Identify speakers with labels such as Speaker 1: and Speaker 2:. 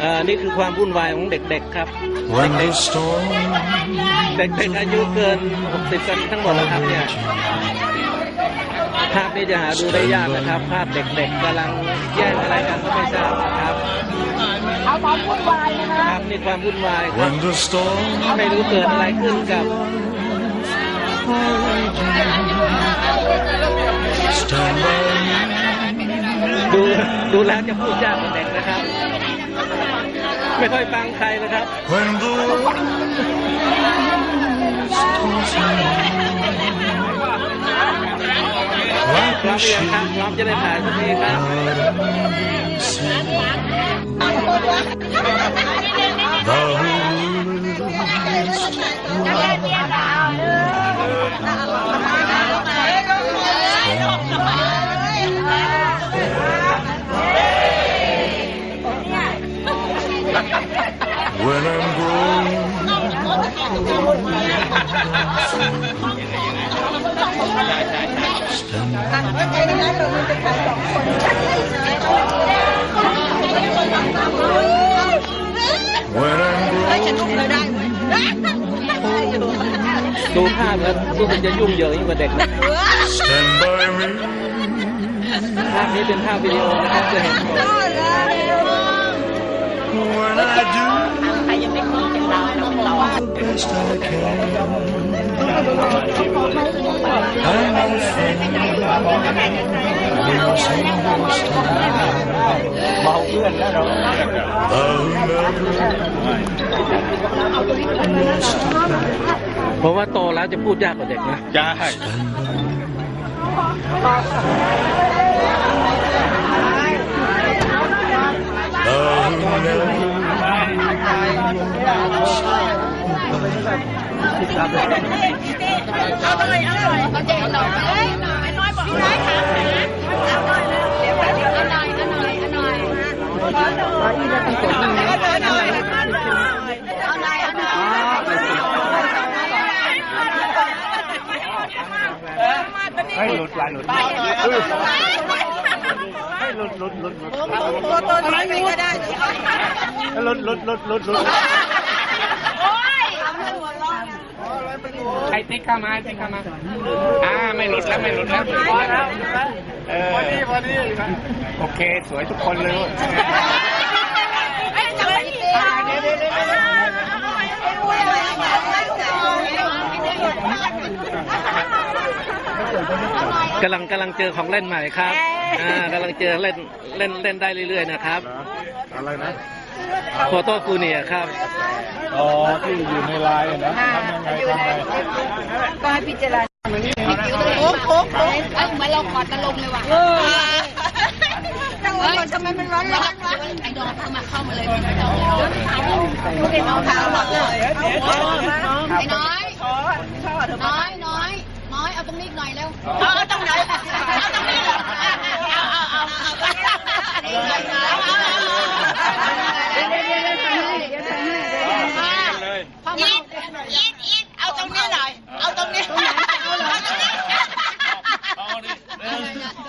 Speaker 1: เอ่อนี่คือความวุ่นวายของเด็กๆครับ
Speaker 2: When the storm
Speaker 1: เด็กๆอายุเกิน 60 กันทั้งหมดแล้วครับเนี่ยภาพนี้จะหาดูได้ยากนะครับ ภาพเด็กๆกำลังแย่งอะไรกันก็ไม่ทราบนะครับ
Speaker 3: เอาความวุ่นวายนะคะ
Speaker 1: ครับนี่ความวุ่นวายครับ
Speaker 2: when the storm
Speaker 1: ไม่รู้เกิดอะไรขึ้นกับ ดูดูแล้วจะพูดยากกับเด็กนะครับ ไม่ค่อยฟังใครนะครับ
Speaker 2: when the world tosses like
Speaker 1: พร้อ
Speaker 2: a
Speaker 1: มหรือยัง
Speaker 2: ship
Speaker 1: ครับพร้อมจะได้ถ่ายสักทีครับ
Speaker 2: out at
Speaker 1: จะยุ่งเหยิงยิ่งกว่าเด็กนะ
Speaker 2: stand by me
Speaker 1: ภาพนี้เป็นภาพวิดีโอนะครับจะเห็นหมด
Speaker 2: when I do best I can. I'm not friend. We'll sing this time.
Speaker 1: เมาเพื่อนแล้วเรา
Speaker 2: I'll never
Speaker 1: ผมว่าโตแล้วจะพูดยากกว่าเด็กนะ
Speaker 4: ใช่
Speaker 2: I'll
Speaker 4: ให้หลุดลายหลุดให้หลุดหลุดหลุดหลุด
Speaker 3: ตัวตัวน้อยไม่ก็ได้
Speaker 4: หลุดหลุดหลุดหลุดหลุดไอ้ ติ๊กเข้ามาติ๊กเข้ามาอ่าไม่หลุดแล้วไม่หลุดแล้วพอแล้วเออพอดีพอดีโอเคสวยทุกคนเลยลูก
Speaker 1: กำลังกำลังเจอของเล่นใหม่ครับ อ่ากำลังเจอเล่นเล่นเล่นได้เรื่อยๆนะครับ
Speaker 4: อะไรนะ
Speaker 1: โฟโต้ฟูเนียครับ
Speaker 4: อ๋อที่อยู่ในไลน์นะทำยังไงทำไง
Speaker 3: ก็ให้พิจารณาโค้งโค้งโค้ง
Speaker 5: เอ้ยเหมือนเรากอดตะลงเลยว่ะ
Speaker 3: เออจังหวะทำไมมันร้อนร้อนวะ
Speaker 5: ไอ้ดอกเข้ามาเข้ามาเลยไม่ต้องเลย
Speaker 3: ไม่ได้เอาเท้าหรอกเลย
Speaker 5: ไอ้น้อยน้อยน้อยน้อยเอาตรงนี้อีกหน่อยเร็ว
Speaker 3: เอาตรง Bye.